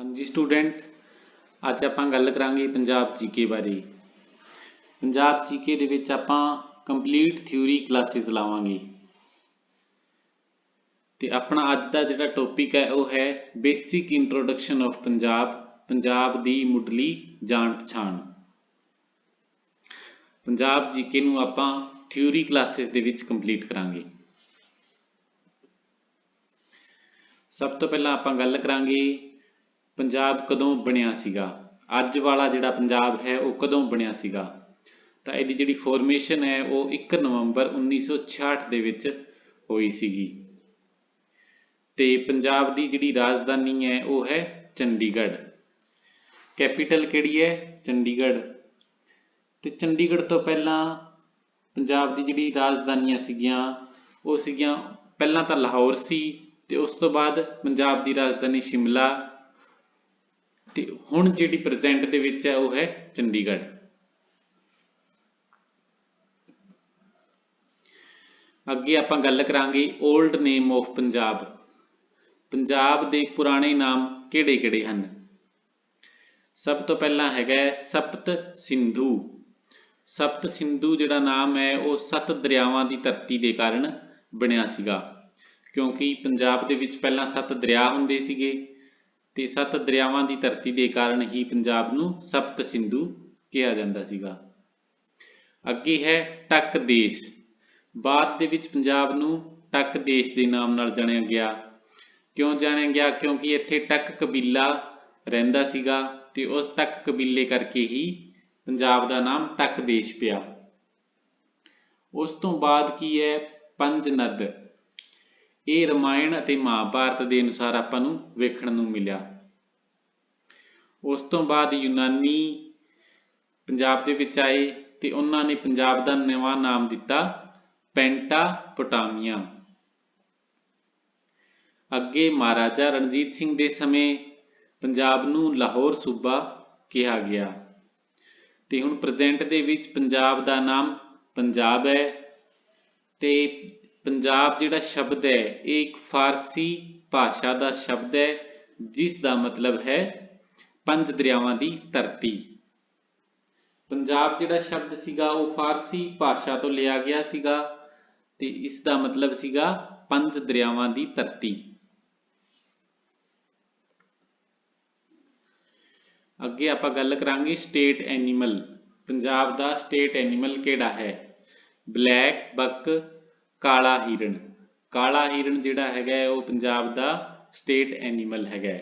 ਹਾਂਜੀ ਸਟੂਡੈਂਟ ਅੱਜ ਆਪਾਂ ਗੱਲ ਕਰਾਂਗੇ ਪੰਜਾਬ ਜੀਕੇ ਬਾਰੇ। ਪੰਜਾਬ ਜੀਕੇ ਦੇ ਵਿੱਚ ਆਪਾਂ ਕੰਪਲੀਟ ਥਿਊਰੀ ਕਲਾਸਿਸ ਲਾਵਾਂਗੇ। ਤੇ ਆਪਣਾ ਅੱਜ ਦਾ ਜਿਹੜਾ ਟੌਪਿਕ ਹੈ, ਉਹ ਹੈ basic introduction of Punjab Punjab ਦੀ ਮੁੱਢਲੀ ਜਾਣ ਪਛਾਣ। ਪੰਜਾਬ ਜੀਕੇ ਨੂੰ ਆਪਾਂ ਥਿਊਰੀ ਕਲਾਸਿਸ ਦੇ ਵਿੱਚ ਕੰਪਲੀਟ ਕਰਾਂਗੇ। ਸਭ ਤੋਂ ਪਹਿਲਾਂ ਆਪਾਂ ਗੱਲ ਕਰਾਂਗੇ ਪੰਜਾਬ ਕਦੋਂ ਬਣਿਆ ਸੀਗਾ? ਅੱਜ ਵਾਲਾ ਜਿਹੜਾ ਪੰਜਾਬ ਹੈ, ਉਹ ਕਦੋਂ ਬਣਿਆ ਸੀਗਾ? ਤਾਂ ਇਹਦੀ ਜਿਹੜੀ ਫਾਰਮੇਸ਼ਨ ਹੈ, ਉਹ 1 ਨਵੰਬਰ 1966 ਦੇ ਵਿੱਚ ਹੋਈ ਸੀਗੀ। ਤੇ ਪੰਜਾਬ ਦੀ ਜਿਹੜੀ ਰਾਜਧਾਨੀ ਹੈ, ਉਹ ਹੈ ਚੰਡੀਗੜ੍ਹ। ਕੈਪੀਟਲ ਕਿਹੜੀ ਹੈ? ਚੰਡੀਗੜ੍ਹ। ਤੇ ਚੰਡੀਗੜ੍ਹ ਤੋਂ ਪਹਿਲਾਂ ਪੰਜਾਬ ਦੀ ਜਿਹੜੀ ਰਾਜਧਾਨੀਆਂ ਸੀਗੀਆਂ, ਉਹ ਸੀਗੀਆਂ, ਪਹਿਲਾਂ ਤਾਂ ਲਾਹੌਰ ਸੀ, ਤੇ ਉਸ ਤੋਂ ਬਾਅਦ ਪੰਜਾਬ ਦੀ ਰਾਜਧਾਨੀ ਸ਼ਿਮਲਾ ਤੇ ਹੁਣ ਜਿਹੜੀ ਪ੍ਰੈਜ਼ੈਂਟ ਦੇ ਵਿੱਚ ਹੈ, ਉਹ ਹੈ ਚੰਡੀਗੜ੍ਹ। ਅੱਗੇ ਆਪਾਂ ਗੱਲ ਕਰਾਂਗੇ old name of Punjab. Punjab ਦੇ ਪੁਰਾਣੇ ਨਾਮ ਕਿਹੜੇ-ਕਿਹੜੇ ਹਨ? ਸਭ ਤੋਂ ਪਹਿਲਾਂ ਹੈਗਾ ਸਪਤ ਸਿੰਧੂ। ਸਪਤ ਸਿੰਧੂ ਜਿਹੜਾ ਨਾਮ ਹੈ, ਉਹ ਸੱਤ ਦਰਿਆਵਾਂ ਦੀ ਧਰਤੀ ਦੇ ਕਾਰਨ ਬਣਿਆ ਸੀਗਾ। ਕਿਉਂਕਿ ਪੰਜਾਬ ਦੇ ਵਿੱਚ ਪਹਿਲਾਂ ਸੱਤ ਦਰਿਆ ਹੁੰਦੇ ਸੀਗੇ ਤੇ ਸੱਤ ਦਰਿਆਵਾਂ ਦੀ ਧਰਤੀ ਦੇ ਕਾਰਨ ਹੀ ਪੰਜਾਬ ਨੂੰ ਸਪਤ ਸਿੰਧੂ ਕਿਹਾ ਜਾਂਦਾ ਸੀਗਾ। ਅੱਗੇ ਹੈ ਟੱਕ ਦੇਸ਼। ਬਾਅਦ ਦੇ ਵਿੱਚ ਪੰਜਾਬ ਨੂੰ ਟੱਕ ਦੇਸ਼ ਦੇ ਨਾਮ ਨਾਲ ਜਾਣਿਆ ਗਿਆ। ਕਿਉਂ ਜਾਣਿਆ ਗਿਆ? ਕਿਉਂਕਿ ਇੱਥੇ ਟੱਕ ਕਬੀਲਾ ਰਹਿੰਦਾ ਸੀਗਾ ਤੇ ਉਸ ਟੱਕ ਕਬੀਲੇ ਕਰਕੇ ਹੀ ਪੰਜਾਬ ਦਾ ਨਾਮ ਟੱਕ ਦੇਸ਼ ਪਿਆ। ਉਸ ਤੋਂ ਬਾਅਦ ਕੀ ਹੈ? ਪੰਜ ਨਦ। ਇਹ ਰਮਾਇਣ ਅਤੇ ਮਹਾਭਾਰਤ ਦੇ ਅਨੁਸਾਰ ਆਪਾਂ ਨੂੰ ਵੇਖਣ ਨੂੰ ਮਿਲਿਆ। ਉਸ ਤੋਂ ਬਾਅਦ ਯੂਨਾਨੀ ਪੰਜਾਬ ਦੇ ਵਿੱਚ ਆਏ ਤੇ ਉਹਨਾਂ ਨੇ ਪੰਜਾਬ ਦਾ ਨਵਾਂ ਨਾਮ ਦਿੱਤਾ ਪੈਂਟਾਪੋਟਾਮੀਆ ਅੱਗੇ ਮਹਾਰਾਜਾ ਰਣਜੀਤ ਸਿੰਘ ਦੇ ਸਮੇਂ ਪੰਜਾਬ ਨੂੰ ਲਾਹੌਰ ਸੂਬਾ ਕਿਹਾ ਗਿਆ। ਤੇ ਹੁਣ ਪ੍ਰੈਜ਼ੈਂਟ ਦੇ ਵਿੱਚ ਪੰਜਾਬ ਦਾ ਨਾਮ ਪੰਜਾਬ ਹੈ ਤੇ ਪੰਜਾਬ ਜਿਹੜਾ ਸ਼ਬਦ ਹੈ, ਇਹ ਇੱਕ ਫਾਰਸੀ ਭਾਸ਼ਾ ਦਾ ਸ਼ਬਦ ਹੈ, ਜਿਸ ਦਾ ਮਤਲਬ ਹੈ ਪੰਜ ਦਰਿਆਵਾਂ ਦੀ ਧਰਤੀ। ਪੰਜਾਬ ਜਿਹੜਾ ਸ਼ਬਦ ਸੀਗਾ, ਉਹ ਫਾਰਸੀ ਭਾਸ਼ਾ ਤੋਂ ਲਿਆ ਗਿਆ ਸੀਗਾ ਤੇ ਇਸ ਦਾ ਮਤਲਬ ਸੀਗਾ ਪੰਜ ਦਰਿਆਵਾਂ ਦੀ ਧਰਤੀ। ਅੱਗੇ ਆਪਾਂ ਗੱਲ ਕਰਾਂਗੇ ਸਟੇਟ ਐਨੀਮਲ। ਪੰਜਾਬ ਦਾ ਸਟੇਟ ਐਨੀਮਲ ਕਿਹੜਾ ਹੈ? ਬਲੈਕ, ਬੱਕ ਕਾਲਾ ਹਿਰਨ। ਕਾਲਾ ਹਿਰਨ ਜਿਹੜਾ ਹੈਗਾ ਉਹ ਪੰਜਾਬ ਦਾ ਸਟੇਟ ਐਨੀਮਲ ਹੈਗਾ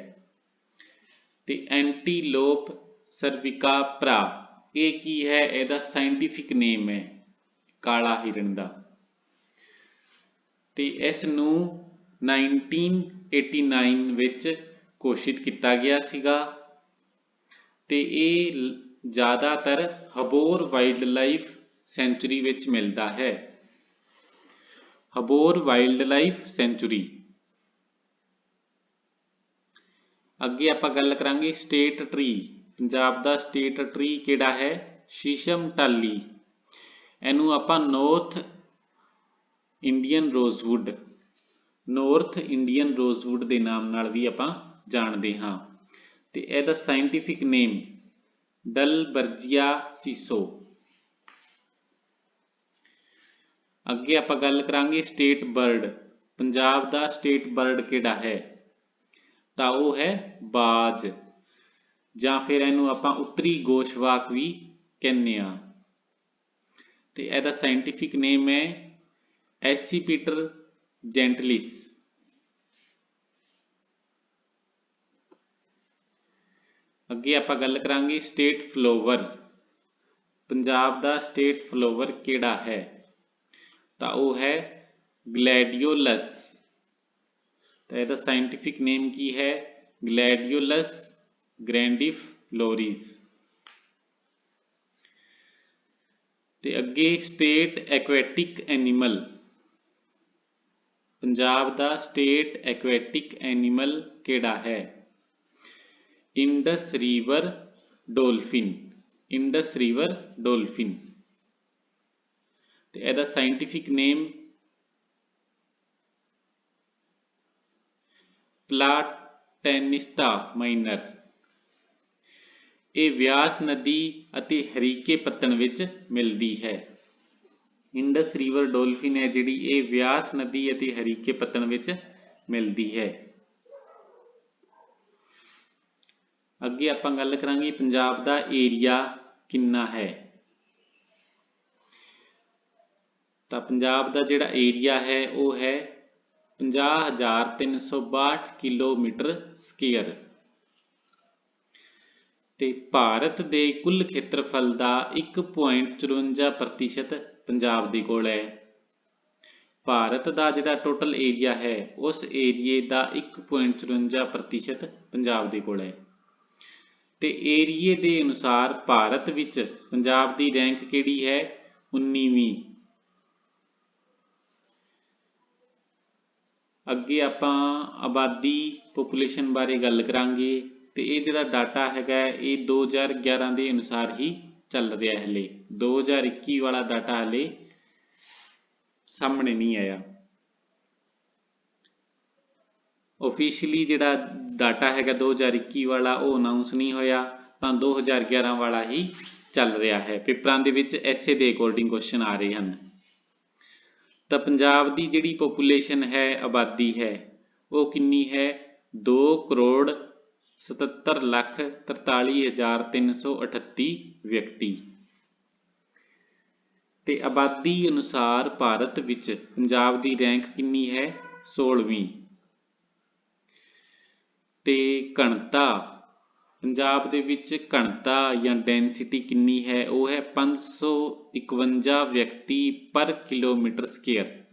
ਤੇ ਐਂਟੀਲੋਪ ਸਰਵਿਕਾ ਭਰਾ, ਇਹ ਕੀ ਹੈ? ਇਹਦਾ ਸਾਇੰਟਿਫਿਕ ਨੇਮ ਹੈ, ਕਾਲਾ ਹਿਰਨ ਦਾ। ਤੇ ਇਸ ਨੂੰ 1989 ਵਿੱਚ ਘੋਸ਼ਿਤ ਕੀਤਾ ਗਿਆ ਸੀਗਾ। ਤੇ ਇਹ ਜ਼ਿਆਦਾਤਰ ਹਬੋਰ ਵਾਈਲਡ ਲਾਈਫ ਸੈਂਚੁਰੀ ਵਿੱਚ ਮਿਲਦਾ ਹੈ। Abohar wildlife sanctuary. ਅੱਗੇ ਆਪਾਂ ਗੱਲ ਕਰਾਂਗੇ ਸਟੇਟ ਟਰੀ। ਪੰਜਾਬ ਦਾ ਸਟੇਟ ਟਰੀ ਕਿਹੜਾ ਹੈ? ਸ਼ੀਸ਼ਮ ਟਾਲੀ। ਇਹਨੂੰ ਆਪਾਂ north Indian rosewood, north Indian rosewood ਦੇ ਨਾਮ ਨਾਲ ਵੀ ਆਪਾਂ ਜਾਣਦੇ ਹਾਂ। ਤੇ ਇਹਦਾ ਸਾਇੰਟੀਫਿਕ ਨੇਮ ਡਲਬਰਜੀਆ ਸੀਸੋ। ਅੱਗੇ ਆਪਾਂ ਗੱਲ ਕਰਾਂਗੇ ਸਟੇਟ ਬਰਡ ਪੰਜਾਬ ਦਾ ਸਟੇਟ ਬਰਡ ਕਿਹੜਾ ਹੈ? ਤਾਂ ਉਹ ਹੈ ਬਾਜ। ਜਾਂ ਫਿਰ ਇਹਨੂੰ ਆਪਾਂ ਉੱਤਰੀ ਗੋਸ਼ਵਾਕ ਵੀ ਕਹਿੰਦੇ ਆ ਤੇ ਇਹਦਾ ਸਾਇੰਟੀਫਿਕ ਨੇਮ ਹੈ ਐਸੀਪੀਟਰ ਜੈਂਟਲਿਸ ਅੱਗੇ ਆਪਾਂ ਗੱਲ ਕਰਾਂਗੇ ਸਟੇਟ ਫਲੋਵਰ ਪੰਜਾਬ ਦਾ ਸਟੇਟ ਫਲੋਵਰ ਕਿਹੜਾ ਹੈ? ਤਾਂ ਉਹ ਹੈ ਗਲੈਡੀਓਲਸ ਤਾਂ ਇਹਦਾ ਸਾਇੰਟਿਫਿਕ ਨੇਮ ਕੀ ਹੈ ਗਲੈਡੀਓਲਸ ਗ੍ਰੈਂਡੀਫਲੋਰੀਜ਼ ਤੇ ਅੱਗੇ ਸਟੇਟ ਐਕੁਐਟਿਕ ਐਨੀਮਲ ਪੰਜਾਬ ਦਾ ਸਟੇਟ ਐਕੁਐਟਿਕ ਐਨੀਮਲ ਕਿਹੜਾ ਹੈ Indus river dolphin Indus river dolphin ਤੇ ਇਹਦਾ ਸਾਇੰਟਿਫਿਕ ਨੇਮ ਪਲਾਟ ਮਾਈਨਰ ਇਹ ਵਿਆਸ ਨਦੀ ਅਤੇ ਹਰੀਕੇ ਪੱਤਣ ਵਿੱਚ ਮਿਲਦੀ ਹੈ। ਇੰਡਸ ਰਿਵਰ ਡੋਲਫਿਨ ਹੈ ਜਿਹੜੀ ਇਹ ਵਿਆਸ ਨਦੀ ਅਤੇ ਹਰੀਕੇ ਪੱਤਣ ਵਿੱਚ ਮਿਲਦੀ ਹੈ। ਅੱਗੇ ਆਪਾਂ ਗੱਲ ਕਰਾਂਗੇ ਪੰਜਾਬ ਦਾ ਏਰੀਆ ਕਿੰਨਾ ਹੈ। ਤਾਂ ਪੰਜਾਬ ਦਾ ਜਿਹੜਾ ਏਰੀਆ ਹੈ, ਉਹ ਹੈ 50362 ਕਿਲੋਮੀਟਰ ਸਕੁਅਰ। ਤੇ ਭਾਰਤ ਦੇ ਕੁੱਲ ਖੇਤਰਫਲ ਦਾ 1.54% ਪੰਜਾਬ ਦੇ ਕੋਲ ਹੈ। ਭਾਰਤ ਦਾ ਜਿਹੜਾ ਟੋਟਲ ਏਰੀਆ ਹੈ, ਉਸ ਏਰੀਏ ਦਾ 1.54% ਪੰਜਾਬ ਦੇ ਕੋਲ ਹੈ। ਤੇ ਏਰੀਏ ਦੇ ਅਨੁਸਾਰ ਭਾਰਤ ਵਿੱਚ ਪੰਜਾਬ ਦੀ ਰੈਂਕ ਕਿਹੜੀ ਹੈ? 19ਵੀਂ ਅੱਗੇ ਆਪਾਂ ਆਬਾਦੀ ਪੋਪੂਲੇਸ਼ਨ ਬਾਰੇ ਗੱਲ ਕਰਾਂਗੇ ਤੇ ਇਹ ਜਿਹੜਾ ਡਾਟਾ ਹੈਗਾ ਇਹ 2011 ਦੇ ਅਨੁਸਾਰ ਹੀ ਚੱਲ ਰਿਹਾ ਹੈ ਹਲੇ। 2021 ਵਾਲਾ ਡਾਟਾ ਹਲੇ ਸਾਹਮਣੇ ਨਹੀਂ ਆਇਆ। ਆਫੀਸ਼ੀਅਲੀ ਜਿਹੜਾ ਡਾਟਾ ਹੈਗਾ 2021 ਵਾਲਾ, ਉਹ ਅਨਾਉਂਸ ਨਹੀਂ ਹੋਇਆ, ਤਾਂ 2011 ਵਾਲਾ ਹੀ ਚੱਲ ਰਿਹਾ ਹੈ। ਪੇਪਰਾਂ ਦੇ ਵਿੱਚ ਐਸੇ ਦੇ ਅਕੋਰਡਿੰਗ ਕੁਐਸਚਨ ਆ ਰਹੇ ਹਨ। ਤਾਂ ਪੰਜਾਬ ਦੀ ਜਿਹੜੀ ਪੋਪੂਲੇਸ਼ਨ ਹੈ, ਆਬਾਦੀ ਹੈ, ਉਹ ਕਿੰਨੀ ਹੈ? 2 ਕਰੋੜ 77 ਲੱਖ 43338 ਵਿਅਕਤੀ। ਤੇ ਆਬਾਦੀ ਅਨੁਸਾਰ ਭਾਰਤ ਵਿੱਚ ਪੰਜਾਬ ਦੀ ਰੈਂਕ ਕਿੰਨੀ ਹੈ? 16ਵੀਂ ਤੇ ਘਣਤਾ ਪੰਜਾਬ ਦੇ ਵਿੱਚ ਘਣਤਾ ਜਾਂ ਡੈਂਸਿਟੀ ਕਿੰਨੀ ਹੈ, ਉਹ ਹੈ 551 ਵਿਅਕਤੀ ਪਰ ਕਿਲੋਮੀਟਰ ਸਕੁਅਰ।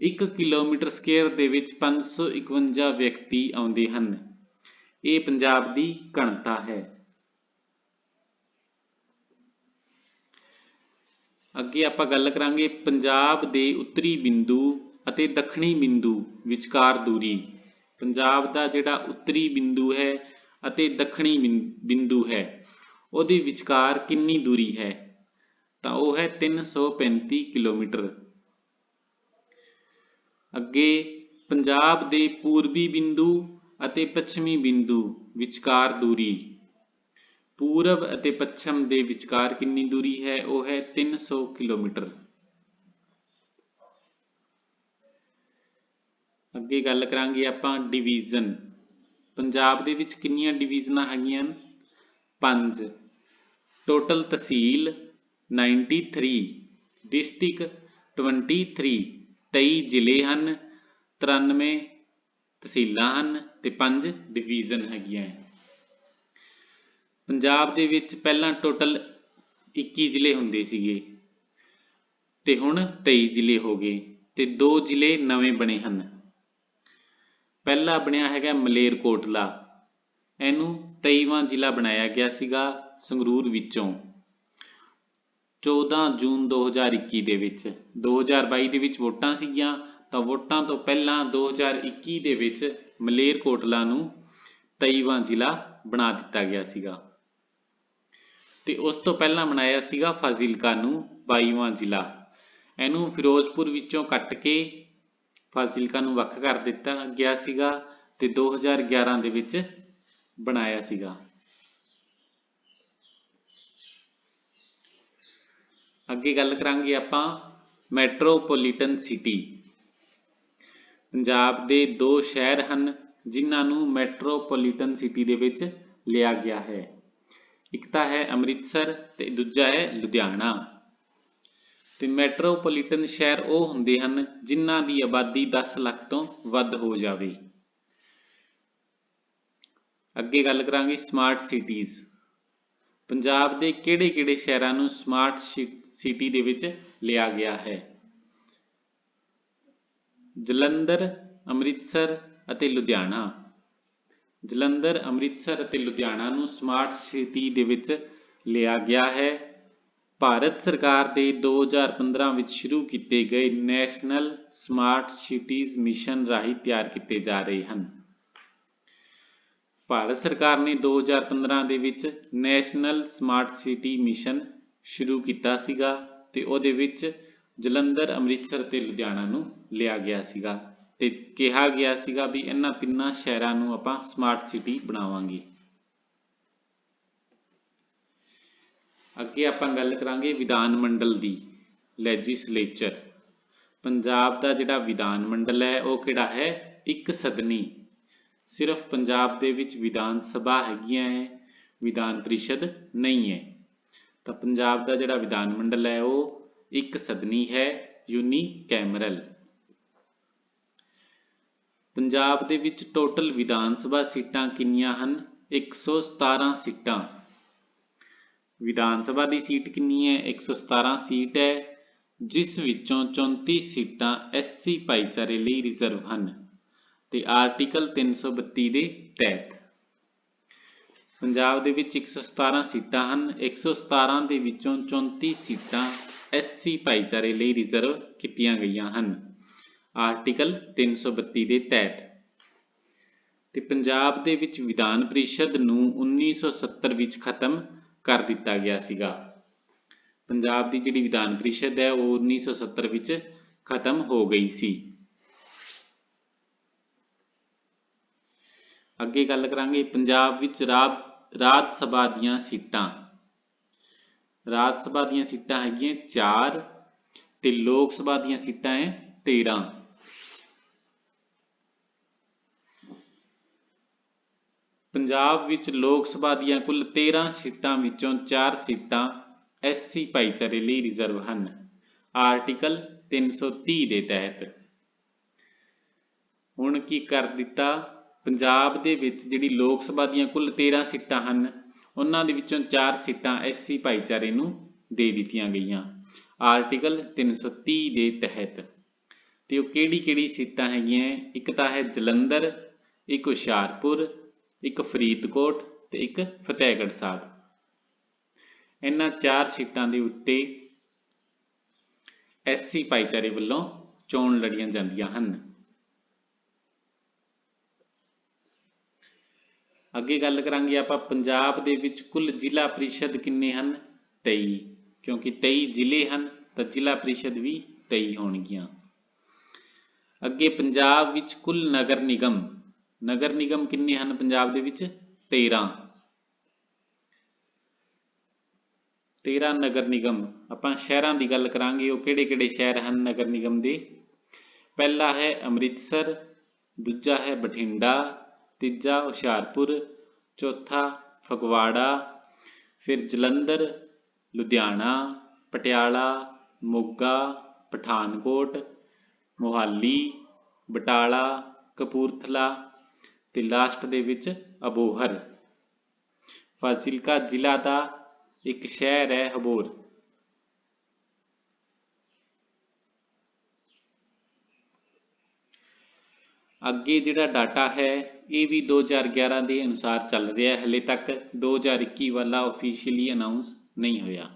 1 ਕਿਲੋਮੀਟਰ ਸਕੁਅਰ ਦੇ ਵਿੱਚ 551 ਵਿਅਕਤੀ ਆਉਂਦੇ ਹਨ। ਇਹ ਪੰਜਾਬ ਦੀ ਘਣਤਾ ਹੈ। ਅੱਗੇ ਆਪਾਂ ਗੱਲ ਕਰਾਂਗੇ ਪੰਜਾਬ ਦੇ ਉੱਤਰੀ ਬਿੰਦੂ ਅਤੇ ਦੱਖਣੀ ਬਿੰਦੂ, ਵਿਚਕਾਰ ਦੂਰੀ। ਪੰਜਾਬ ਦਾ ਜਿਹੜਾ ਉੱਤਰੀ ਬਿੰਦੂ ਹੈ ਅਤੇ ਦੱਖਣੀ ਬਿੰਦੂ ਹੈ। ਉਹਦੇ ਵਿਚਕਾਰ ਕਿੰਨੀ ਦੂਰੀ ਹੈ? ਤਾਂ ਉਹ ਹੈ 335 ਕਿਲੋਮੀਟਰ। ਅੱਗੇ ਪੰਜਾਬ ਦੇ ਪੂਰਬੀ ਬਿੰਦੂ ਅਤੇ ਪੱਛਮੀ ਬਿੰਦੂ ਵਿਚਕਾਰ ਦੂਰੀ। ਪੂਰਬ ਅਤੇ ਪੱਛਮ ਦੇ ਵਿਚਕਾਰ ਕਿੰਨੀ ਦੂਰੀ ਹੈ? ਉਹ ਹੈ 300 ਕਿਲੋਮੀਟਰ। ਅੱਗੇ ਗੱਲ ਕਰਾਂਗੇ ਆਪਾਂ ਡਿਵੀਜ਼ਨ। ਪੰਜਾਬ ਦੇ ਵਿੱਚ ਕਿੰਨੀਆਂ ਡਿਵੀਜ਼ਨਾਂ ਹੈਗੀਆਂ ਹਨ? 5 ਟੋਟਲ ਤਹਿਸੀਲ 93 ਡਿਸਟ੍ਰਿਕਟ 23 23 ਜ਼ਿਲ੍ਹੇ ਹਨ 93 ਤਹਿਸੀਲਾਂ ਹਨ ਤੇ ਪੰਜ ਡਿਵੀਜ਼ਨ ਹੈਗੀਆਂ ਪੰਜਾਬ ਦੇ ਵਿੱਚ ਪਹਿਲਾਂ ਟੋਟਲ 21 ਜ਼ਿਲ੍ਹੇ ਹੁੰਦੇ ਸੀਗੇ ਤੇ ਹੁਣ 23 ਜ਼ਿਲ੍ਹੇ ਹੋ ਗਏ ਤੇ ਦੋ ਜ਼ਿਲ੍ਹੇ ਨਵੇਂ ਬਣੇ ਹਨ। ਪਹਿਲਾ ਬਣਿਆ ਹੈਗਾ ਮਲੇਰਕੋਟਲਾ ਇਹਨੂੰ 23ਵਾਂ ਜ਼ਿਲ੍ਹਾ ਬਣਾਇਆ ਗਿਆ ਸੀਗਾ ਸੰਗਰੂਰ ਵਿੱਚੋਂ। 14 ਜੂਨ 2021 ਦੇ ਵਿੱਚ। 2022 ਦੇ ਵਿੱਚ ਵੋਟਾਂ ਸੀਗੀਆਂ, ਤਾਂ ਵੋਟਾਂ ਤੋਂ ਪਹਿਲਾਂ 2021 ਦੇ ਵਿੱਚ ਮਲੇਰਕੋਟਲਾ ਨੂੰ 23ਵਾਂ ਜ਼ਿਲ੍ਹਾ ਬਣਾ ਦਿੱਤਾ ਗਿਆ ਸੀਗਾ। ਤੇ ਉਸ ਤੋਂ ਪਹਿਲਾਂ ਬਣਾਇਆ ਸੀਗਾ ਫਾਜ਼ਿਲਕਾ ਨੂੰ 22ਵਾਂ ਜ਼ਿਲ੍ਹਾ। ਇਹਨੂੰ ਫਿਰੋਜ਼ਪੁਰ ਵਿੱਚੋਂ ਕੱਟ ਕੇ ਫਾਜ਼ਿਲਕਾ ਨੂੰ ਵੱਖ ਕਰ ਦਿੱਤਾ ਗਿਆ ਸੀਗਾ ਤੇ 2011 ਦੇ ਵਿੱਚ ਬਣਾਇਆ ਸੀਗਾ। ਅੱਗੇ ਗੱਲ ਕਰਾਂਗੇ ਆਪਾਂ ਮੈਟਰੋਪੋਲੀਟਨ ਸਿਟੀ। ਪੰਜਾਬ ਦੇ ਦੋ ਸ਼ਹਿਰ ਹਨ ਜਿਨ੍ਹਾਂ ਨੂੰ ਮੈਟਰੋਪੋਲੀਟਨ ਸਿਟੀ ਦੇ ਵਿੱਚ ਲਿਆ ਗਿਆ ਹੈ। ਇੱਕ ਤਾਂ ਹੈ ਅੰਮ੍ਰਿਤਸਰ ਤੇ ਦੂਜਾ ਹੈ ਲੁਧਿਆਣਾ। ਤੇ ਮੈਟਰੋਪੋਲੀਟਨ ਸ਼ਹਿਰ ਉਹ ਹੁੰਦੇ ਹਨ ਜਿਨ੍ਹਾਂ ਦੀ ਆਬਾਦੀ 10 ਲੱਖ ਤੋਂ ਵੱਧ ਹੋ ਜਾਵੇ। ਅੱਗੇ ਗੱਲ ਕਰਾਂਗੇ ਸਮਾਰਟ ਸਿਟੀਜ਼ ਪੰਜਾਬ ਦੇ ਕਿਹੜੇ-ਕਿਹੜੇ ਸ਼ਹਿਰਾਂ ਨੂੰ ਸਮਾਰਟ ਸਿਟੀ ਦੇ ਵਿੱਚ ਲਿਆ ਗਿਆ ਹੈ? ਜਲੰਧਰ, ਅੰਮ੍ਰਿਤਸਰ ਅਤੇ ਲੁਧਿਆਣਾ। ਜਲੰਧਰ, ਅੰਮ੍ਰਿਤਸਰ ਅਤੇ ਲੁਧਿਆਣਾ ਨੂੰ ਸਮਾਰਟ ਸਿਟੀ ਦੇ ਵਿੱਚ ਲਿਆ ਗਿਆ ਹੈ। ਭਾਰਤ ਸਰਕਾਰ ਦੇ 2015 ਵਿੱਚ ਸ਼ੁਰੂ ਕੀਤੇ ਗਏ ਨੈਸ਼ਨਲ ਸਮਾਰਟ ਸਿਟੀਜ਼ ਮਿਸ਼ਨ ਰਾਹੀਂ ਤਿਆਰ ਕੀਤੇ ਜਾ ਰਹੇ ਹਨ। ਭਾਰਤ ਸਰਕਾਰ ਨੇ 2015 ਦੇ ਵਿੱਚ ਨੈਸ਼ਨਲ ਸਮਾਰਟ ਸਿਟੀ ਮਿਸ਼ਨ ਸ਼ੁਰੂ ਕੀਤਾ ਸੀਗਾ ਤੇ ਉਹਦੇ ਵਿੱਚ ਜਲੰਧਰ, ਅੰਮ੍ਰਿਤਸਰ ਤੇ ਲੁਧਿਆਣਾ ਨੂੰ ਲਿਆ ਗਿਆ ਸੀਗਾ ਤੇ ਕਿਹਾ ਗਿਆ ਸੀਗਾ ਵੀ ਇਹਨਾਂ ਤਿੰਨਾਂ ਸ਼ਹਿਰਾਂ ਨੂੰ ਆਪਾਂ ਸਮਾਰਟ ਸਿਟੀ ਬਣਾਵਾਂਗੇ। ਅੱਗੇ ਆਪਾਂ ਗੱਲ ਕਰਾਂਗੇ ਵਿਧਾਨ ਮੰਡਲ ਦੀ ਲੈਜਿਸਲੇਚਰ ਪੰਜਾਬ ਦਾ ਜਿਹੜਾ ਵਿਧਾਨ ਮੰਡਲ ਹੈ, ਉਹ ਕਿਹੜਾ ਹੈ? ਇੱਕ ਸਦਨੀ। ਸਿਰਫ ਪੰਜਾਬ ਦੇ ਵਿੱਚ ਵਿਧਾਨ ਸਭਾ ਹੈਗੀਆਂ ਹੈ, ਵਿਧਾਨ ਪ੍ਰੀਸ਼ਦ ਨਹੀਂ ਹੈ। ਤਾਂ ਪੰਜਾਬ ਦਾ ਜਿਹੜਾ ਵਿਧਾਨ ਮੰਡਲ ਹੈ, ਉਹ ਇੱਕ ਸਦਨੀ ਹੈ ਯੂਨੀ ਕੈਮਰਲ ਪੰਜਾਬ ਦੇ ਵਿੱਚ ਟੋਟਲ ਵਿਧਾਨ ਸਭਾ ਸੀਟਾਂ ਕਿੰਨੀਆਂ ਹਨ? 117 ਸੀਟਾਂ। ਵਿਧਾਨ ਸਭਾ ਦੀ ਸੀਟ ਕਿੰਨੀ ਹੈ? 117 ਸੀਟ ਹੈ, ਜਿਸ ਵਿੱਚੋਂ 34 ਸੀਟਾਂ ਐਸਸੀ ਭਾਈਚਾਰੇ ਲਈ ਰਿਜ਼ਰਵ ਹਨ ਤੇ ਆਰਟੀਕਲ 332 ਦੇ ਤਹਿਤ। ਪੰਜਾਬ ਦੇ ਵਿੱਚ 117 ਸੀਟਾਂ ਹਨ 117 ਦੇ ਵਿੱਚੋਂ 34 ਸੀਟਾਂ ਐਸਸੀ ਭਾਈਚਾਰੇ ਲਈ ਰਿਜ਼ਰਵ ਕੀਤੀਆਂ ਗਈਆਂ ਹਨ। ਆਰਟੀਕਲ 332 ਦੇ ਤਹਿਤ। ਤੇ ਪੰਜਾਬ ਦੇ ਵਿੱਚ ਵਿਧਾਨ ਪ੍ਰੀਸ਼ਦ ਨੂੰ 1970 ਵਿੱਚ ਖਤਮ ਕਰ ਦਿੱਤਾ ਗਿਆ ਸੀਗਾ। ਪੰਜਾਬ ਦੀ ਜਿਹੜੀ ਵਿਧਾਨ ਪ੍ਰੀਸ਼ਦ ਹੈ, ਉਹ 1970 ਵਿੱਚ ਖਤਮ ਹੋ ਗਈ ਸੀ। ਅੱਗੇ ਗੱਲ ਕਰਾਂਗੇ ਪੰਜਾਬ ਵਿੱਚ ਰਾਜ ਰਾਜ ਸਭਾ ਦੀਆਂ ਸੀਟਾਂ। ਰਾਜ ਸਭਾ ਦੀਆਂ ਸੀਟਾਂ ਹੈਗੀਆਂ 4 ਤੇ ਲੋਕ ਸਭਾ ਦੀਆਂ ਸੀਟਾਂ ਹੈ 13 ਪੰਜਾਬ ਵਿੱਚ ਲੋਕ ਸਭਾ ਦੀਆਂ ਕੁੱਲ 13 ਸੀਟਾਂ ਵਿੱਚੋਂ 4 ਸੀਟਾਂ ਐਸਸੀ ਭਾਈਚਾਰੇ ਲਈ ਰਿਜ਼ਰਵ ਹਨ। ਆਰਟੀਕਲ 330 ਦੇ ਤਹਿਤ। ਹੁਣ ਕੀ ਕਰ ਦਿੱਤਾ? ਪੰਜਾਬ ਦੇ ਵਿੱਚ ਜਿਹੜੀ ਲੋਕ ਸਭਾ ਦੀਆਂ ਕੁੱਲ 13 ਸੀਟਾਂ ਹਨ, ਉਹਨਾਂ ਦੇ ਵਿੱਚੋਂ 4 ਸੀਟਾਂ ਐਸਸੀ ਭਾਈਚਾਰੇ ਨੂੰ ਦੇ ਦਿੱਤੀਆਂ ਗਈਆਂ। ਆਰਟੀਕਲ 330 ਦੇ ਤਹਿਤ। ਤੇ ਉਹ ਕਿਹੜੀ ਕਿਹੜੀ ਸੀਟਾਂ ਹੈਗੀਆਂ? ਇੱਕ ਤਾਂ ਹੈ ਜਲੰਧਰ, ਇੱਕ ਹੁਸ਼ਿਆਰਪੁਰ ਇੱਕ ਫਰੀਦਕੋਟ ਤੇ ਇੱਕ ਫਤਿਹਗੜ੍ਹ ਸਾਹਿਬ। ਇਹਨਾਂ ਚਾਰ ਸੀਟਾਂ ਦੇ ਉੱਤੇ ਐਸਸੀ ਭਾਈਚਾਰੇ ਵੱਲੋਂ ਚੋਣ ਲੜੀਆਂ ਜਾਂਦੀਆਂ ਹਨ। ਅੱਗੇ ਗੱਲ ਕਰਾਂਗੇ ਆਪਾਂ ਪੰਜਾਬ ਦੇ ਵਿੱਚ ਕੁੱਲ ਜ਼ਿਲ੍ਹਾ ਪ੍ਰੀਸ਼ਦ ਕਿੰਨੇ ਹਨ? 23 ਕਿਉਂਕਿ 23 ਜ਼ਿਲ੍ਹੇ ਹਨ, ਤਾਂ ਜ਼ਿਲ੍ਹਾ ਪ੍ਰੀਸ਼ਦ ਵੀ 23 ਹੋਣਗੀਆਂ। ਅੱਗੇ ਪੰਜਾਬ ਵਿੱਚ ਕੁੱਲ ਨਗਰ ਨਿਗਮ ਨਗਰ ਨਿਗਮ ਕਿੰਨੇ ਹਨ ਪੰਜਾਬ ਦੇ ਵਿੱਚ? 13 13 ਨਗਰ ਨਿਗਮ। ਆਪਾਂ ਸ਼ਹਿਰਾਂ ਦੀ ਗੱਲ ਕਰਾਂਗੇ, ਉਹ ਕਿਹੜੇ ਕਿਹੜੇ ਸ਼ਹਿਰ ਹਨ ਨਗਰ ਨਿਗਮ ਦੇ? ਪਹਿਲਾ ਹੈ ਅੰਮ੍ਰਿਤਸਰ, ਦੂਜਾ ਹੈ ਬਠਿੰਡਾ, ਤੀਜਾ ਹੁਸ਼ਿਆਰਪੁਰ, ਚੌਥਾ ਫਗਵਾੜਾ, ਫਿਰ ਜਲੰਧਰ, ਲੁਧਿਆਣਾ, ਪਟਿਆਲਾ, ਮੋਗਾ, ਪਠਾਨਕੋਟ, ਮੋਹਾਲੀ, ਬਟਾਲਾ, ਕਪੂਰਥਲਾ। ਤੇ ਲਾਸਟ ਦੇ ਵਿੱਚ ਅਬੋਹਰ। ਫਾਜ਼ਿਲਕਾ ਜ਼ਿਲ੍ਹਾ ਦਾ ਇੱਕ ਸ਼ਹਿਰ ਹੈ ਹਬੋਰ ਅੱਗੇ ਜਿਹੜਾ ਡਾਟਾ ਹੈ, ਇਹ ਵੀ 2011 ਦੇ ਅਨੁਸਾਰ ਚੱਲ ਰਿਹਾ ਹੈ। ਹਲੇ ਤੱਕ 2021 ਵਾਲਾ ਆਫੀਸ਼ੀਅਲੀ ਅਨਾਉਂਸ ਨਹੀਂ ਹੋਇਆ।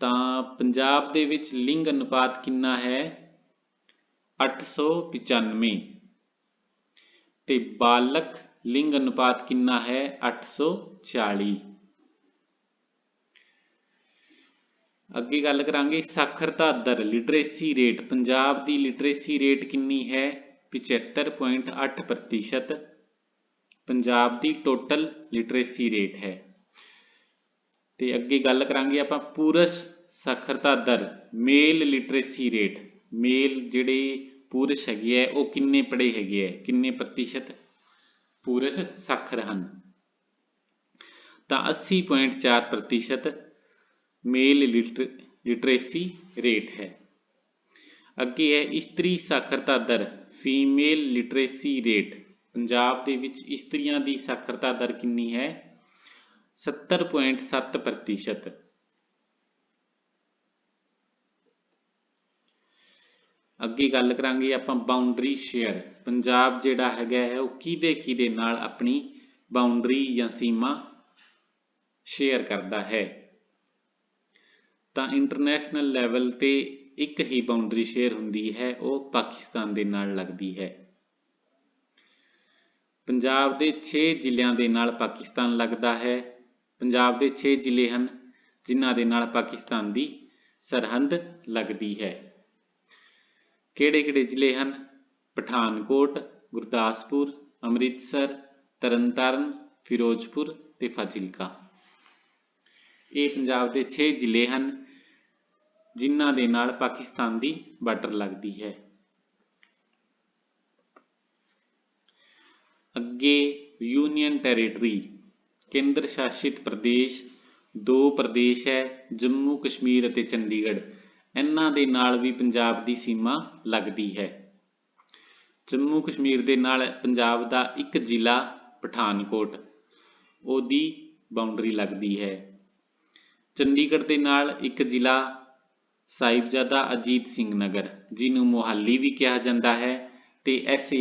ਤਾਂ ਪੰਜਾਬ ਦੇ ਵਿੱਚ ਲਿੰਗ ਅਨੁਪਾਤ ਕਿੰਨਾ ਹੈ? 895 ਤੇ ਬਾਲਕ ਲਿੰਗ ਅਨੁਪਾਤ ਕਿੰਨਾ ਹੈ? 840 ਅੱਗੇ ਗੱਲ ਕਰਾਂਗੇ ਸਾਖਰਤਾ ਦਰ ਲਿਟਰੇਸੀ ਰੇਟ ਪੰਜਾਬ ਦੀ ਲਿਟਰੇਸੀ ਰੇਟ ਕਿੰਨੀ ਹੈ? 75.8% ਪੰਜਾਬ ਦੀ ਟੋਟਲ ਲਿਟਰੇਸੀ ਰੇਟ ਹੈ। ਤੇ ਅੱਗੇ ਗੱਲ ਕਰਾਂਗੇ ਆਪਾਂ ਪੂਰਸ਼ ਸਾਖਰਤਾ ਦਰ ਮੇਲ ਲਿਟਰੇਸੀ ਰੇਟ ਮੇਲ ਜਿਹੜੇ ਪੁਰਸ਼ ਹੈਗੇ ਹੈ ਉਹ ਕਿੰਨੇ ਪੜ੍ਹੇ ਹੈਗੇ ਆ ਕਿੰਨੇ ਪ੍ਰਤੀਸ਼ਤ? ਪੁਰਸ਼ ਸਾਖਰ ਹਨ। ਤਾਂ 80.4 ਪ੍ਰਤੀਸ਼ਤ ਮੇਲ ਲਿਟਰੇਸੀ ਰੇਟ ਹੈ। ਅੱਗੇ ਹੈ, ਇਸਤਰੀ ਸਾਖਰਤਾ ਦਰ, ਫੀਮੇਲ ਲਿਟਰੇਸੀ ਰੇਟ। ਪੰਜਾਬ ਦੇ ਵਿੱਚ ਇਸਤਰੀਆਂ ਦੀ ਸਾਖਰਤਾ ਦਰ ਕਿੰਨੀ ਹੈ? 70.7 ਅੱਗੇ ਗੱਲ ਕਰਾਂਗੇ ਆਪਾਂ ਬਾਉਂਡਰੀ ਸ਼ੇਅਰ ਪੰਜਾਬ ਜਿਹੜਾ ਹੈਗਾ ਹੈ, ਉਹ ਕਿਹਦੇ ਕਿਹਦੇ ਨਾਲ ਆਪਣੀ ਬਾਉਂਡਰੀ ਜਾਂ ਸੀਮਾ ਸ਼ੇਅਰ ਕਰਦਾ ਹੈ? ਤਾਂ ਇੰਟਰਨੈਸ਼ਨਲ ਲੈਵਲ ਤੇ ਇੱਕ ਹੀ ਬਾਉਂਡਰੀ ਸ਼ੇਅਰ ਹੁੰਦੀ ਹੈ, ਉਹ ਪਾਕਿਸਤਾਨ ਦੇ ਨਾਲ ਲੱਗਦੀ ਹੈ। ਪੰਜਾਬ ਦੇ 6 ਜ਼ਿਲ੍ਹਿਆਂ ਦੇ ਨਾਲ ਪਾਕਿਸਤਾਨ ਲੱਗਦਾ ਹੈ। ਪੰਜਾਬ ਦੇ 6 ਜ਼ਿਲ੍ਹੇ ਹਨ, ਜਿਨ੍ਹਾਂ ਦੇ ਨਾਲ ਪਾਕਿਸਤਾਨ ਦੀ ਸਰਹੰਦ ਲੱਗਦੀ ਹੈ। ਕਿਹੜੇ ਕਿਹੜੇ ਜ਼ਿਲ੍ਹੇ ਹਨ? ਪਠਾਨਕੋਟ, ਗੁਰਦਾਸਪੁਰ, ਅੰਮ੍ਰਿਤਸਰ, ਤਰਨਤਾਰਨ, ਫਿਰੋਜ਼ਪੁਰ ਤੇ ਫਾਜ਼ਿਲਕਾ। ਇਹ ਪੰਜਾਬ ਦੇ 6 ਜ਼ਿਲ੍ਹੇ ਹਨ, ਜਿਨ੍ਹਾਂ ਦੇ ਨਾਲ ਪਾਕਿਸਤਾਨ ਦੀ ਬਾਰਡਰ ਲੱਗਦੀ ਹੈ। ਅੱਗੇ ਯੂਨੀਅਨ ਟੈਰੀਟਰੀ, ਕੇਂਦਰ ਸ਼ਾਸਿਤ ਪ੍ਰਦੇਸ਼, ਦੋ ਪ੍ਰਦੇਸ਼ ਹੈ ਜੰਮੂ ਕਸ਼ਮੀਰ ਅਤੇ ਚੰਡੀਗੜ੍ਹ। ਇਹਨਾਂ ਦੇ ਨਾਲ ਵੀ ਪੰਜਾਬ ਦੀ ਸੀਮਾ ਲੱਗਦੀ ਹੈ। ਜੰਮੂ ਕਸ਼ਮੀਰ ਦੇ ਨਾਲ ਪੰਜਾਬ ਦਾ ਇੱਕ ਜ਼ਿਲ੍ਹਾ ਪਠਾਨਕੋਟ, ਉਹਦੀ ਬਾਉਂਡਰੀ ਲੱਗਦੀ ਹੈ। ਚੰਡੀਗੜ੍ਹ ਦੇ ਨਾਲ ਇੱਕ ਜ਼ਿਲ੍ਹਾ ਸਾਹਿਬਜ਼ਾਦਾ ਅਜੀਤ ਸਿੰਘ ਨਗਰ, ਜਿਹਨੂੰ ਮੋਹਾਲੀ ਵੀ ਕਿਹਾ ਜਾਂਦਾ ਹੈ ਤੇ ਐਸ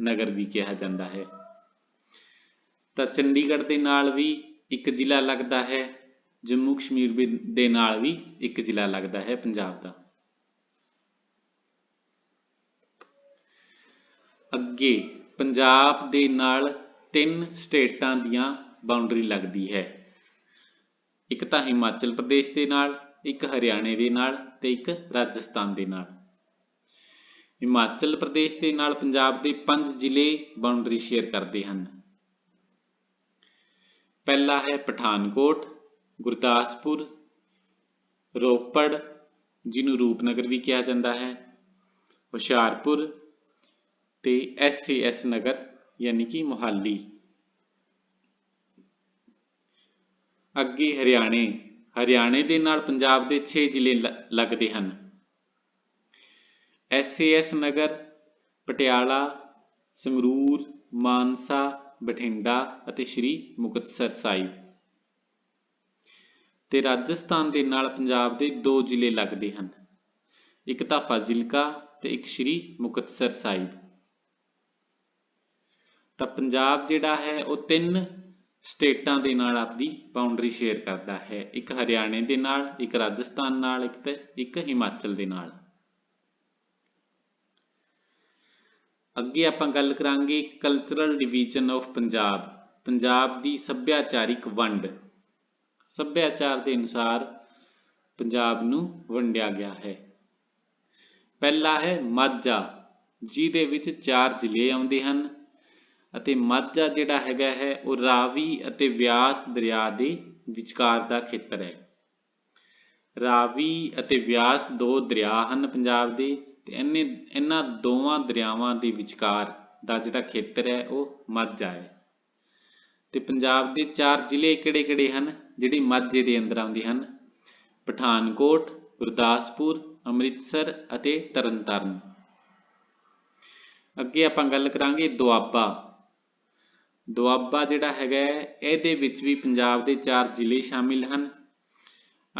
ਨਗਰ ਵੀ ਕਿਹਾ ਜਾਂਦਾ ਹੈ। ਤਾਂ ਚੰਡੀਗੜ੍ਹ ਦੇ ਨਾਲ ਵੀ ਇੱਕ ਜ਼ਿਲ੍ਹਾ ਲੱਗਦਾ ਹੈ। ਜੰਮੂ ਕਸ਼ਮੀਰ ਦੇ ਨਾਲ ਵੀ ਇੱਕ ਜ਼ਿਲ੍ਹਾ ਲੱਗਦਾ ਹੈ ਪੰਜਾਬ ਦਾ। ਅੱਗੇ ਪੰਜਾਬ ਦੇ ਨਾਲ ਤਿੰਨ ਸਟੇਟਾਂ ਦੀਆਂ ਬਾਉਂਡਰੀ ਲੱਗਦੀ ਹੈ। ਇੱਕ ਤਾਂ ਹਿਮਾਚਲ ਪ੍ਰਦੇਸ਼ ਦੇ ਨਾਲ, ਇੱਕ ਹਰਿਆਣੇ ਦੇ ਨਾਲ ਤੇ ਇੱਕ ਰਾਜਸਥਾਨ ਦੇ ਨਾਲ। ਹਿਮਾਚਲ ਪ੍ਰਦੇਸ਼ ਦੇ ਨਾਲ ਪੰਜਾਬ ਦੇ ਪੰਜ ਜ਼ਿਲ੍ਹੇ ਬਾਉਂਡਰੀ ਸ਼ੇਅਰ ਕਰਦੇ ਹਨ। ਪਹਿਲਾ ਹੈ ਪਠਾਨਕੋਟ ਗੁਰਦਾਸਪੁਰ ਰੋਪੜ, ਜਿਹਨੂੰ ਰੂਪਨਗਰ ਵੀ ਕਿਹਾ ਜਾਂਦਾ ਹੈ, ਹੁਸ਼ਿਆਰਪੁਰ ਤੇ ਐਸ ਨਗਰ, ਯਾਨੀ ਕਿ ਮੁਹਾਲੀ। ਅੱਗੇ ਹਰਿਆਣੇ ਹਰਿਆਣੇ ਦੇ ਨਾਲ ਪੰਜਾਬ ਦੇ 6 ਜ਼ਿਲ੍ਹੇ ਲੱਗਦੇ ਹਨ। ਐਸ ਨਗਰ, ਪਟਿਆਲਾ, ਸੰਗਰੂਰ, ਮਾਨਸਾ, ਬਠਿੰਡਾ ਅਤੇ ਸ਼੍ਰੀ ਮੁਕਤਸਰ ਸਾਹਿਬ। ਤੇ ਰਾਜਸਥਾਨ ਦੇ ਨਾਲ ਪੰਜਾਬ ਦੇ ਦੋ ਜ਼ਿਲ੍ਹੇ ਲੱਗਦੇ ਹਨ। ਇੱਕ ਤਾਂ ਫਾਜ਼ਿਲਕਾ ਤੇ ਇੱਕ ਸ਼੍ਰੀ ਮੁਕਤਸਰ ਸਾਹਿਬ। ਤਾਂ ਪੰਜਾਬ ਜਿਹੜਾ ਹੈ, ਉਹ ਤਿੰਨ ਸਟੇਟਾਂ ਦੇ ਨਾਲ ਆਪਦੀ ਬਾਉਂਡਰੀ ਸ਼ੇਅਰ ਕਰਦਾ ਹੈ। ਇੱਕ ਹਰਿਆਣੇ ਦੇ ਨਾਲ, ਇੱਕ ਰਾਜਸਥਾਨ ਨਾਲ, ਇੱਕ ਤੇ ਇੱਕ ਹਿਮਾਚਲ ਦੇ ਨਾਲ। ਅੱਗੇ ਆਪਾਂ ਗੱਲ ਕਰਾਂਗੇ cultural division of Punjab. Punjab ਦੀ ਸੱਭਿਆਚਾਰਿਕ ਵੰਡ। ਸੱਭਿਆਚਾਰ ਦੇ ਅਨੁਸਾਰ ਪੰਜਾਬ ਨੂੰ ਵੰਡਿਆ ਗਿਆ ਹੈ। ਪਹਿਲਾ ਹੈ ਮਾਝਾ, ਜਿਹਦੇ ਵਿੱਚ ਚਾਰ ਜ਼ਿਲ੍ਹੇ ਆਉਂਦੇ ਹਨ ਅਤੇ ਮਾਝਾ ਜਿਹੜਾ ਹੈਗਾ ਹੈ, ਉਹ ਰਾਵੀ ਅਤੇ ਵਿਆਸ ਦਰਿਆ ਦੇ ਵਿਚਕਾਰ ਦਾ ਖੇਤਰ ਹੈ। ਰਾਵੀ ਅਤੇ ਵਿਆਸ ਦੋ ਦਰਿਆ ਹਨ ਪੰਜਾਬ ਦੇ ਤੇ ਇਹਨੇ ਇਹਨਾਂ ਦੋਵਾਂ ਦਰਿਆਵਾਂ ਦੇ ਵਿਚਕਾਰ ਦਾ ਜਿਹੜਾ ਖੇਤਰ ਹੈ, ਉਹ ਮਾਝਾ ਹੈ। ਤੇ ਪੰਜਾਬ ਦੇ ਚਾਰ ਜ਼ਿਲ੍ਹੇ ਕਿਹੜੇ-ਕਿਹੜੇ ਹਨ? ਜਿਹੜੀ ਮਾਝੇ ਦੇ ਅੰਦਰ ਆਉਂਦੇ ਹਨ। ਪਠਾਨਕੋਟ, ਗੁਰਦਾਸਪੁਰ, ਅੰਮ੍ਰਿਤਸਰ ਅਤੇ ਤਰਨਤਾਰਨ। ਅੱਗੇ ਆਪਾਂ ਗੱਲ ਕਰਾਂਗੇ ਦੁਆਬਾ। ਦੁਆਬਾ ਜਿਹੜਾ ਹੈਗਾ ਇਹਦੇ ਵਿੱਚ ਵੀ ਪੰਜਾਬ ਦੇ ਚਾਰ ਜ਼ਿਲ੍ਹੇ ਸ਼ਾਮਿਲ ਹਨ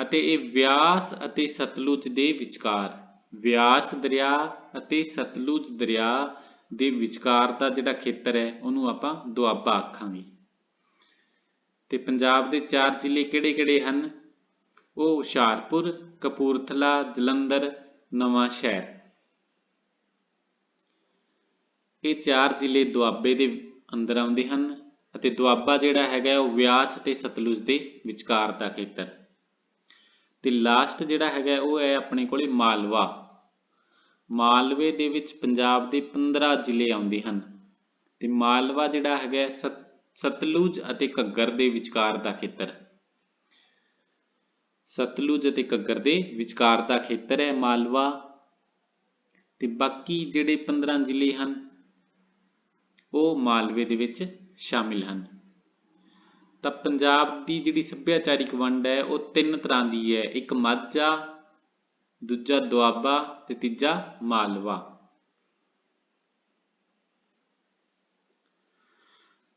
ਅਤੇ ਇਹ ਵਿਆਸ ਅਤੇ ਸਤਲੁਜ ਦੇ ਵਿਚਕਾਰ ਵਿਆਸ ਦਰਿਆ ਅਤੇ ਸਤਲੁਜ ਦਰਿਆ ਦੇ ਵਿਚਕਾਰ ਦਾ ਜਿਹੜਾ ਖੇਤਰ ਹੈ, ਉਹਨੂੰ ਆਪਾਂ ਦੁਆਬਾ ਆਖਾਂਗੇ। ਤੇ ਪੰਜਾਬ ਦੇ ਚਾਰ ਜ਼ਿਲ੍ਹੇ ਕਿਹੜੇ-ਕਿਹੜੇ ਹਨ? ਉਹ ਹੁਸ਼ਿਆਰਪੁਰ, ਕਪੂਰਥਲਾ, ਜਲੰਧਰ, ਨਵਾਂ ਸ਼ਹਿਰ। ਇਹ ਚਾਰ ਜ਼ਿਲ੍ਹੇ ਦੁਆਬੇ ਦੇ ਅੰਦਰ ਆਉਂਦੇ ਹਨ ਅਤੇ ਦੁਆਬਾ ਜਿਹੜਾ ਹੈਗਾ ਉਹ ਵਿਆਸ ਅਤੇ ਸਤਲੁਜ ਦੇ ਵਿਚਕਾਰ ਦਾ ਖੇਤਰ। ਤੇ ਲਾਸਟ ਜਿਹੜਾ ਹੈਗਾ ਉਹ ਹੈ ਆਪਣੇ ਕੋਲੇ ਮਾਲਵਾ। ਮਾਲਵੇ ਦੇ ਵਿੱਚ ਪੰਜਾਬ ਦੇ 15 ਜ਼ਿਲ੍ਹੇ ਆਉਂਦੇ ਹਨ। ਤੇ ਮਾਲਵਾ ਜਿਹੜਾ ਹੈਗਾ ਸਤਲੁਜ ਅਤੇ ਘੱਗਰ ਦੇ ਵਿਚਕਾਰ ਦਾ ਖੇਤਰ। ਸਤਲੁਜ ਅਤੇ ਘੱਗਰ ਦੇ ਵਿਚਕਾਰ ਦਾ ਖੇਤਰ ਹੈ ਮਾਲਵਾ ਤੇ ਬਾਕੀ ਜਿਹੜੇ 15 ਜ਼ਿਲ੍ਹੇ ਹਨ, ਉਹ ਮਾਲਵੇ ਦੇ ਵਿੱਚ ਸ਼ਾਮਿਲ ਹਨ। ਤਾਂ ਪੰਜਾਬ ਦੀ ਜਿਹੜੀ ਸੱਭਿਆਚਾਰਿਕ ਵੰਡ ਹੈ, ਉਹ ਤਿੰਨ ਤਰ੍ਹਾਂ ਦੀ ਹੈ। ਇੱਕ ਮਾਝਾ, ਦੂਜਾ ਦੁਆਬਾ ਤੇ ਤੀਜਾ ਮਾਲਵਾ।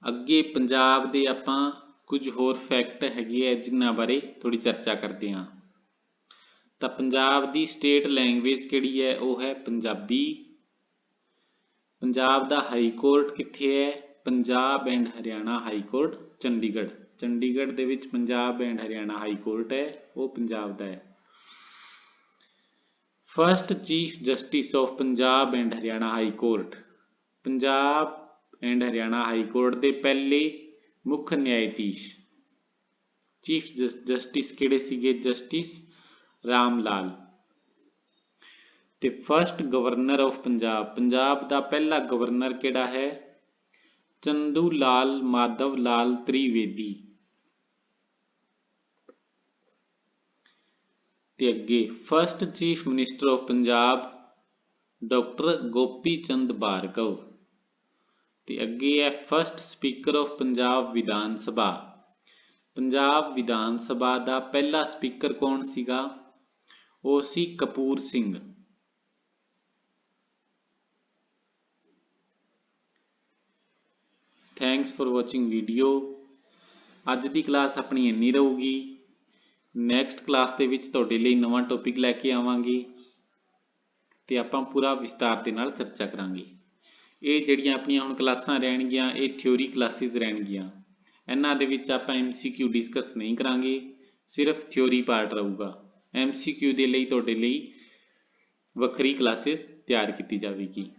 ਅੱਗੇ ਪੰਜਾਬ ਦੇ ਆਪਾਂ ਕੁਝ ਹੋਰ ਫੈਕਟ ਹੈਗੇ ਆ ਜਿਨ੍ਹਾਂ ਬਾਰੇ ਥੋੜੀ ਚਰਚਾ ਕਰਦੇ ਹਾਂ। ਤਾਂ ਪੰਜਾਬ ਦੀ ਸਟੇਟ ਲੈਂਗੁਏਜ ਕਿਹੜੀ ਹੈ? ਉਹ ਹੈ ਪੰਜਾਬੀ। ਪੰਜਾਬ ਦਾ ਹਾਈ ਕੋਰਟ ਕਿੱਥੇ ਹੈ? Punjab and Haryana high court Chandigarh. Chandigarh ਦੇ ਵਿੱਚ Punjab and Haryana high court ਹੈ, ਉਹ ਪੰਜਾਬ ਦਾ ਹੈ। First chief justice of Punjab and Haryana high court Punjab and Haryana high court ਦੇ ਪਹਿਲੇ ਮੁੱਖ ਨਿਆਇਧੀਸ਼ ਚੀਫ ਜਸਟਿਸ ਕਿਹੜੇ ਸੀਗੇ? ਜਸਟਿਸ ਰਾਮ ਲਾਲ ਤੇ first governor of Punjab. Punjab ਦਾ ਪਹਿਲਾ ਗਵਰਨਰ ਕਿਹੜਾ ਹੈ? ਚੰਦੂ ਲਾਲ, ਮਾਧਵ ਲਾਲ ਤ੍ਰਿਵੇਦੀ। ਤੇ ਅੱਗੇ first chief minister of Punjab doctor Gopi Chand Bhargava ਤੇ ਅੱਗੇ ਹੈ first speaker of Punjab Vidhan Sabha. Punjab Vidhan Sabha ਦਾ ਪਹਿਲਾ ਸਪੀਕਰ ਕੌਣ ਸੀਗਾ? ਉਹ ਸੀ Kapoor Singh. Thanks for watching video ਅੱਜ ਦੀ ਕਲਾਸ ਆਪਣੀ ਇੰਨੀ ਰਹੂਗੀ। ਨੈਕਸਟ ਕਲਾਸ ਦੇ ਵਿੱਚ ਤੁਹਾਡੇ ਲਈ ਨਵਾਂ ਟੌਪਿਕ ਲੈ ਕੇ ਆਵਾਂਗੇ। ਤੇ ਆਪਾਂ ਪੂਰਾ ਵਿਸਤਾਰ ਦੇ ਨਾਲ ਚਰਚਾ ਕਰਾਂਗੇ। ਇਹ ਜਿਹੜੀਆਂ ਆਪਣੀਆਂ ਹੁਣ ਕਲਾਸਾਂ ਰਹਿਣਗੀਆਂ, ਇਹ ਥਿਉਰੀ ਕਲਾਸਿਸ ਰਹਿਣਗੀਆਂ। ਇਹਨਾਂ ਦੇ ਵਿੱਚ ਆਪਾਂ ਐਮਸੀਕਿਊ ਡਿਸਕਸ ਨਹੀਂ ਕਰਾਂਗੇ, ਸਿਰਫ ਥਿਉਰੀ ਪਾਰਟ ਰਹੂਗਾ। ਐਮਸੀਕਿਊ ਦੇ ਲਈ ਤੁਹਾਡੇ ਲਈ ਵੱਖਰੀ ਕਲਾਸਿਸ ਤਿਆਰ ਕੀਤੀ ਜਾਵੇਗੀ।